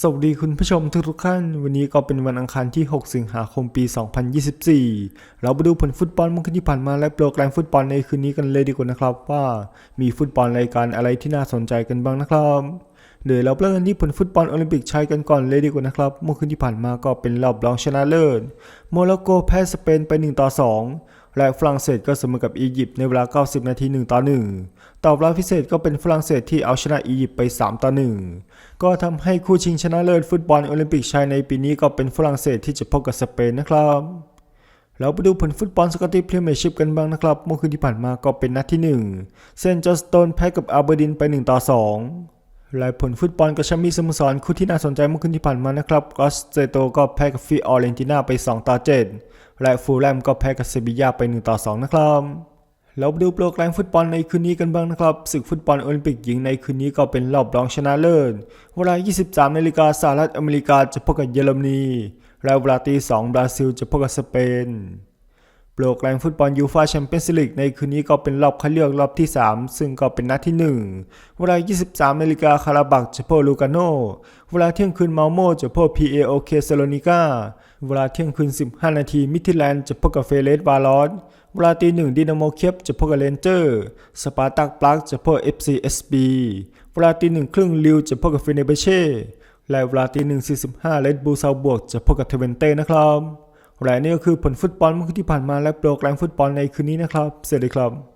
สวัสดีคุณผู้ชมทุกๆท่าน วันนี้ก็เป็นวันอังคารที่ 6 สิงหาคมปี 2024 เราไปดูผลฟุตบอลเมื่อคืนที่ผ่านมาและโปรแกรมฟุตบอลในคืนนี้กันเลยดีกว่านะครับ ว่ามีฟุตบอลรายการอะไรที่น่าสนใจกันบ้างนะครับเดี๋ยวเราเริ่มกันที่ผลฟุตบอลโอลิมปิกชายกันก่อนเลยดีกว่านะครับ เมื่อคืนที่ผ่านมาก็เป็นรอบรองชนะเลิศโมร็อกโกแพ้สเปนไป 1 ต่อ 2 และฝรั่งเศสก็เสมอกับอียิปต์ในเวลา 90 นาที 1 ต่อ 1ตอบรับพิเศษก็เป็นฝรั่งเศสที่เอาชนะอียิปต์ไป 3 ต่อ 1 ก็ทำให้คู่ชิงชนะเลิศฟุตบอลโอลิมปิกชายในปีนี้ก็เป็นฝรั่งเศสที่จะพบกับสเปนนะครับเราไปดูผลฟุตบอลสกอตติชพรีเมียร์ชิพกันบ้างนะครับ เมื่อคืนที่ผ่านมาก็เป็นนัดที่ 1 เซนจอสโตนแพ้กับอาเบอร์ดินไป 1 ต่อ 2 และผลฟุตบอลกระชับมีสโมสรคู่ที่น่าสนใจเมื่อคืนที่ผ่านมานะครับกอสเตโตก็แพ้กับฟิออเรนติน่าไป 2 ต่อ 7 และฟูลแลมก็แพ้กับเซบียาไป 1 ต่อ 2 นะครับเราไปดูโปรแกรมฟุตบอลในคืนนี้กันบ้างนะครับศึกฟุตบอลโอลิมปิกหญิงในคืนนี้ก็เป็นรอบรองชนะเลิศเวลา 23นาฬิกาสหรัฐอเมริกาจะพบกับเยอรมนี และเวลาตี2บราซิลจะพบกับสเปน โปรแกรมฟุตบอลยูฟาแชมเปี้ยนส์ลีกในคืนนี้ก็เป็นรอบคัดเลือกรอบที่ 3 ซึ่งก็เป็นนัดที่ 1 เวลา 23นาฬิกาคาราบักจะพบลูกาโนเวลาเที่ยงคืนเมาโมจะพบ PAOK เซโลนิกาเวลาเที่ยงคืน 15 นาทีมิทิแลนด์จะพบกับเฟเรสบาลอสเวลาตีหนึ่งดินาโมเคียบจะพบกับเลนเจอร์ สปาร์ตักปลักจะพบ FCSB เวลาตีหนึ่งครึ่งลิวจะพบกับเฟเนเบเช่และเวลาตีหนึ่งสี่สิบห้าเลดบูซาบวกจะพบกับเทเวนเต้นะครับ และนี่ก็คือผลฟุตบอลเมื่อคืนที่ผ่านมาและโปรแกรมฟุตบอลในคืนนี้นะครับ สวัสดีครับ